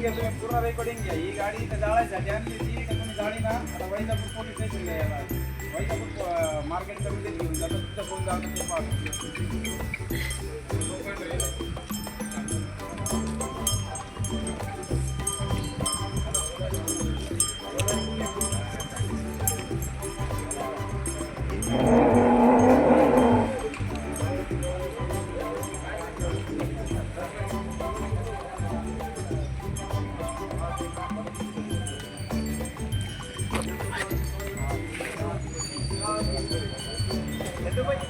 घ्या तुम्ही पूर्ण रेकॉर्डिंग घ्या ही गाडी इथं जाळायसाठी आणली होती तर तुम्ही जाळी ना आता वैजापूर पोलीस स्टेशनला यायला वैजापूर मार्केट कमिटीत घेऊन जातो तिथं फोन जातो ते पाहतो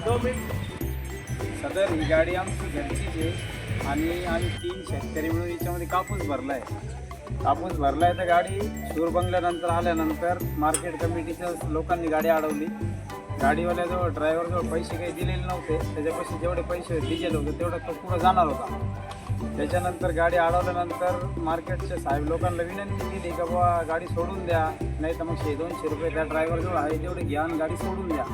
सदर ही गाडी आमची घरचीच आहे आणि आम्ही तीन शेतकरी मिळून याच्यामध्ये कापूस भरलाय. कापूस भरलाय तर गाडी शूर बंगल्यानंतर आल्यानंतर मार्केट कमिटीच्या लोकांनी गाडी अडवली. गाडीवाल्याजवळ ड्रायव्हरजवळ पैसे काही दिलेले नव्हते. त्याच्यापाशी जेवढे पैसे डिझेल होते तेवढं तो पुढं जाणार होता. त्याच्यानंतर गाडी अडवल्यानंतर मार्केटच्या साहेब लोकांना विनंती केली का बाबा गाडी सोडून द्या. नाही तर मग शे दोनशे रुपये त्या ड्रायव्हरजवळ आहे तेवढे घ्या आणि गाडी सोडून द्या.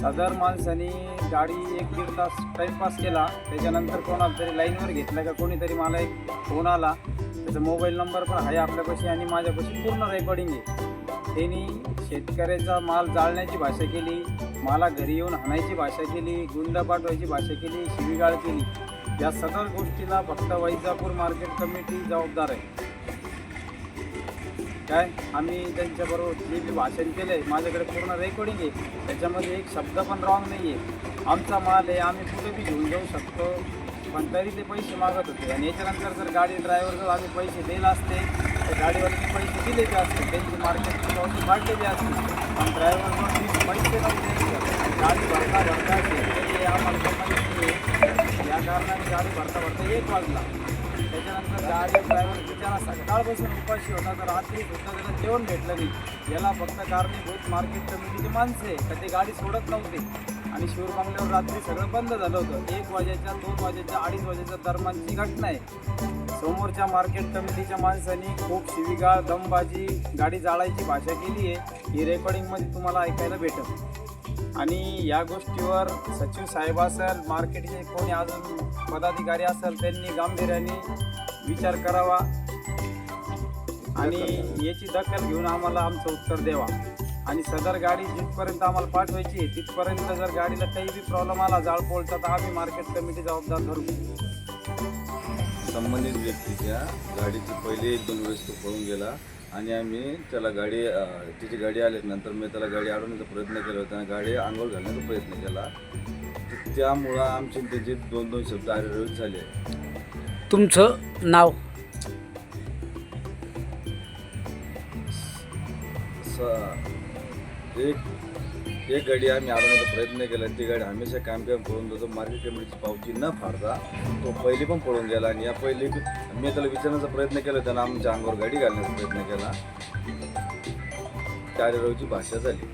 सदर माणसाने गाडी एक दीड तास टाईमपास केला त्याच्यानंतर कोणाला तरी लाईनवर घेतलं का कोणीतरी मला एक फोन आला. त्याचा मोबाईल नंबर पण आहे आपल्यापाशी आणि माझ्यापाशी पूर्ण रेकॉर्डिंग आहे. त्यांनी शेतकऱ्याचा माल जाळण्याची भाषा केली मला घरी येऊन हाणायची भाषा केली गुंड पाठवायची भाषा केली शिवीगाळ केली. या सगळ्या गोष्टीला फक्त वैजापूर मार्केट कमिटी जबाबदार आहे. काय? आम्ही त्यांच्याबरोबर जे बी भाषण केलं आहे माझ्याकडे पूर्ण रेकॉर्डिंग आहे. त्याच्यामध्ये एक शब्द पण रॉंग नाही आहे आमचा माल आहे आम्ही कुठे बी घेऊन जाऊ शकतो. पण तरी ते पैसे मागत होते. आणि याच्यानंतर जर गाडी ड्रायव्हर जर आम्ही पैसे दिले असते तर गाडीवरती पैसे दिलेले असते. त्यांची मार्केटची पावती वाढलेली असते. पण ड्रायव्हर पैसे नव्हते गाडी भरता भरता ते आम्हाला या कारणाने गाडी भरता भरता एक वाजला. त्याच्यानंतर गाडी ड्रायव्हर बिचारा सकाळपासून उपाशी होता तर रात्री सुद्धा त्याला जेवण भेटलं नाही. याला फक्त कारणीभूत मार्केट कमिटीची माणसं आहे तर ते गाडी सोडत नव्हते. आणि शिवर रात्री सगळं बंद झालं होतं. एक वाजेच्या दोन वाजेच्या अडीच वाजेच्या दरम्यानची घटना आहे. समोरच्या मार्केट कमिटीच्या माणसांनी खूप शिवीगाळ दमबाजी गाडी जाळायची भाषा केली आहे. ही रेकॉर्डिंगमध्ये तुम्हाला ऐकायला भेटेल. आणि या गोष्टीवर सचिव साहेब असेल मार्केटचे कोणी अजून पदाधिकारी असेल त्यांनी गांभीर्याने विचार करावा. आणि याची दखल घेऊन आम्हाला आमचं उत्तर द्यावा. आणि सदर गाडी जिथपर्यंत आम्हाला पाठवायची आहे तिथपर्यंत जर गाडीला काही बी प्रॉब्लेम आला जाळ पोळचा तर आम्ही मार्केट कमिटी जबाबदार धरू संबंधित व्यक्तीच्या गाडीची पहिले एक दोन वेळेस तो पळून गेला आणि आम्ही त्याला गाडी तिची गाडी आल्यानंतर मी त्याला गाडी अडवण्याचा प्रयत्न केला होता आणि गाडी अंगावर घालण्याचा प्रयत्न केला. तर त्यामुळं आमचे त्याचे दोन दोन शब्द आरेरवीत झाले. तुमचं नाव? स- एक एक गाडी आम्ही आणण्याचा प्रयत्न केला. ती गाडी हमेशा काम काम करून जातो. मार्केट कमिटीची पावती न फाडता तो पहिली पण पळून गेला आणि या पहिली मी त्याला विचारण्याचा प्रयत्न केला. त्यानं आमच्या अंगावर गाडी घालण्याचा प्रयत्न केला. त्या भाषा झाली.